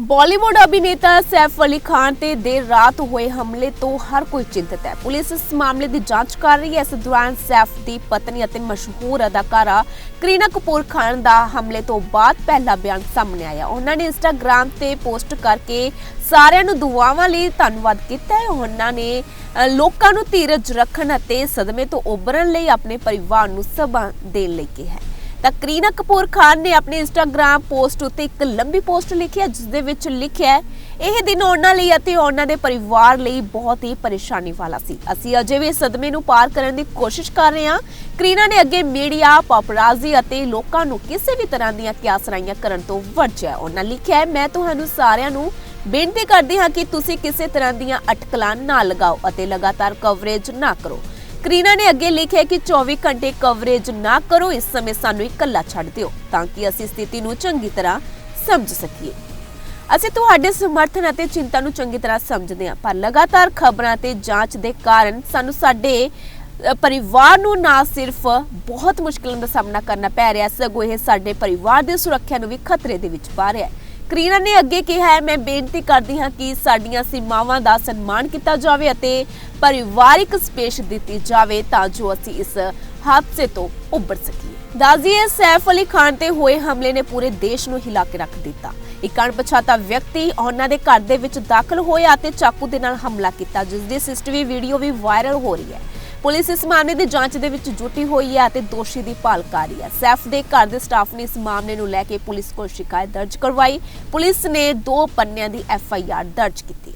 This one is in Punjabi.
ਬਾਲੀਵੁੱਡ ਅਭਿਨੇਤਾ ਸੈਫ ਅਲੀ ਖਾਨ ਤੇ ਦੇਰ ਰਾਤ ਹੋਏ ਹਮਲੇ ਤੋਂ ਹਰ ਕੋਈ ਚਿੰਤਤ ਹੈ। ਪੁਲਿਸ ਇਸ ਮਾਮਲੇ ਦੀ ਜਾਂਚ ਕਰ ਰਹੀ ਹੈ। ਇਸ ਦੌਰਾਨ ਸੈਫ ਦੀ ਪਤਨੀ ਅਤੇ ਮਸ਼ਹੂਰ ਅਦਾਕਾਰਾ ਕਰੀਨਾ ਕਪੂਰ ਖਾਨ ਦਾ ਹਮਲੇ ਤੋਂ ਬਾਅਦ ਪਹਿਲਾ ਬਿਆਨ ਸਾਹਮਣੇ ਆਇਆ। ਉਹਨਾਂ ਨੇ ਇੰਸਟਾਗ੍ਰam ਤੇ ਪੋਸਟ ਕਰਕੇ ਸਾਰਿਆਂ ਨੂੰ ਦੁਆਵਾਂ ਲਈ ਧੰਨਵਾਦ ਕੀਤਾ ਹੈ। ਉਹਨਾਂ ਨੇ ਲੋਕਾਂ ਨੂੰ ਧੀਰਜ ਰੱਖਣ ਅਤੇ ਸਦਮੇ ਤੋਂ ਉਭਰਨ ਲਈ ਆਪਣੇ ਪਰਿਵਾਰ ਨੂੰ ਸਬਰ ਦੇਣ ਲਈ ਕਿਹਾ ਹੈ। ਤਾਂ ਕਰੀਨਾ ਕਪੂਰ ਖਾਨ ਨੇ ਆਪਣੇ ਇੰਸਟਾਗ੍ਰam ਪੋਸਟ ਉੱਤੇ ਇੱਕ ਲੰਬੀ ਪੋਸਟ ਲਿਖੀ ਹੈ, ਜਿਸ ਦੇ ਵਿੱਚ ਲਿਖਿਆ ਹੈ, ਇਹ ਦਿਨ ਉਹਨਾਂ ਲਈ ਅਤੇ ਉਹਨਾਂ ਦੇ ਪਰਿਵਾਰ ਲਈ ਬਹੁਤ ਹੀ ਪਰੇਸ਼ਾਨੀ ਵਾਲਾ ਸੀ। ਅਸੀਂ ਅਜੇ ਵੀ ਸਦਮੇ ਨੂੰ ਪਾਰ ਕਰਨ ਦੀ ਕੋਸ਼ਿਸ਼ ਕਰ ਰਹੇ ਹਾਂ। ਕਰੀਨਾ ਨੇ ਅੱਗੇ ਮੀਡੀਆ ਪਾਪਰਾਜ਼ੀ ਅਤੇ ਲੋਕਾਂ ਨੂੰ ਕਿਸੇ ਵੀ ਤਰ੍ਹਾਂ ਦੀਆਂ ਕਿਆਸਰਾਈਆਂ ਕਰਨ ਤੋਂ ਵਰਜਿਆ। ਉਹਨਾਂ ਲਿਖਿਆ ਮੈਂ ਤੁਹਾਨੂੰ ਸਾਰਿਆਂ ਨੂੰ ਬੇਨਤੀ ਕਰਦੀ ਹਾਂ ਕਿ ਤੁਸੀਂ ਕਿਸੇ ਤਰ੍ਹਾਂ ਦੀਆਂ ਅਟਕਲਾਂ ਨਾ ਲਗਾਓ ਅਤੇ ਲਗਾਤਾਰ ਕਵਰੇਜ ਨਾ ਕਰੋ। ਕਰੀਨਾ ਨੇ ਅੱਗੇ ਲਿਖਿਆ ਕਿ 24 ਘੰਟੇ ਕਵਰੇਜ ਨਾ ਕਰੋ, ਇਸ ਸਮੇਂ ਸਾਨੂੰ ਇਕੱਲਾ ਛੱਡ ਦਿਓ ਤਾਂ ਕਿ ਅਸੀਂ ਸਥਿਤੀ ਨੂੰ ਚੰਗੀ ਤਰ੍ਹਾਂ ਸਮਝ ਸਕੀਏ। ਅਸੀਂ ਤੁਹਾਡੇ ਸਮਰਥਨ ਅਤੇ ਚਿੰਤਾ ਨੂੰ ਚੰਗੀ ਤਰ੍ਹਾਂ ਸਮਝਦੇ ਹਾਂ, ਪਰ ਲਗਾਤਾਰ ਖਬਰਾਂ ਤੇ ਜਾਂਚ ਦੇ ਕਾਰਨ ਸਾਨੂੰ ਸਾਡੇ ਪਰਿਵਾਰ ਨੂੰ ਨਾ ਸਿਰਫ ਬਹੁਤ ਮੁਸ਼ਕਲਾਂ ਦਾ ਸਾਹਮਣਾ ਕਰਨਾ ਪੈ ਰਿਹਾ, ਸਗੋਂ ਇਹ ਸਾਡੇ ਪਰਿਵਾਰ ਦੀ ਸੁਰੱਖਿਆ ਨੂੰ ਵੀ ਖਤਰੇ ਦੇ ਵਿੱਚ ਪਾ ਰਿਹਾ ਹੈ। ਕਰੀਨਾ ਨੇ ਅੱਗੇ ਕਿਹਾ ਹੈ, ਮੈਂ ਬੇਨਤੀ ਕਰਦੀ ਹਾਂ ਕਿ ਸਾਡੀਆਂ ਸੀਮਾਵਾਂ ਦਾ ਸਨਮਾਨ ਕੀਤਾ ਜਾਵੇ ਅਤੇ ਪਰਿਵਾਰਿਕ ਸਪੇਸ ਦਿੱਤੀ ਜਾਵੇ ਤਾਂ ਜੋ ਅਸੀਂ ਇਸ ਹਾਦਸੇ ਤੋਂ ਉੱਭਰ ਸਕੀਏ। ਦਾਜ਼ੀਏ ਸੈਫ ਅਲੀ ਖਾਨ ਤੇ ਹੋਏ ਹਮਲੇ ਨੇ ਪੂਰੇ ਦੇਸ਼ ਨੂੰ ਹਿਲਾ ਕੇ ਰੱਖ ਦਿੱਤਾ। ਇੱਕ ਅਣਪਛਾਤਾ ਵਿਅਕਤੀ ਉਹਨਾਂ ਦੇ ਘਰ ਦੇ ਵਿੱਚ ਦਾਖਲ ਹੋਇਆ ਅਤੇ ਚਾਕੂ ਦੇ ਨਾਲ ਹਮਲਾ ਕੀਤਾ ਜਿਸ ਦੀ ਸਿਸਟਵੀ ਵੀਡੀਓ ਵੀ ਵਾਇਰਲ ਹੋ ਰਹੀ ਹੈ। ਪੁਲਿਸ ਇਸ ਮਾਮਲੇ ਦੀ ਜਾਂਚ ਦੇ ਵਿੱਚ ਜੁਟੀ ਹੋਈ ਹੈ ਅਤੇ ਦੋਸ਼ੀ ਦੀ ਭਾਲ ਕਰ ਰਹੀ ਹੈ। ਸੈਫ ਦੇ ਘਰ ਦੇ ਸਟਾਫ ਨੇ ਇਸ ਮਾਮਲੇ ਨੂੰ ਲੈ ਕੇ ਪੁਲਿਸ ਕੋਲ ਸ਼ਿਕਾਇਤ ਦਰਜ ਕਰਵਾਈ। ਪੁਲਿਸ ਨੇ ਦੋ ਪੰਨਿਆਂ ਦੀ ਐਫ ਆਈ ਆਰ ਦਰਜ ਕੀਤੀ।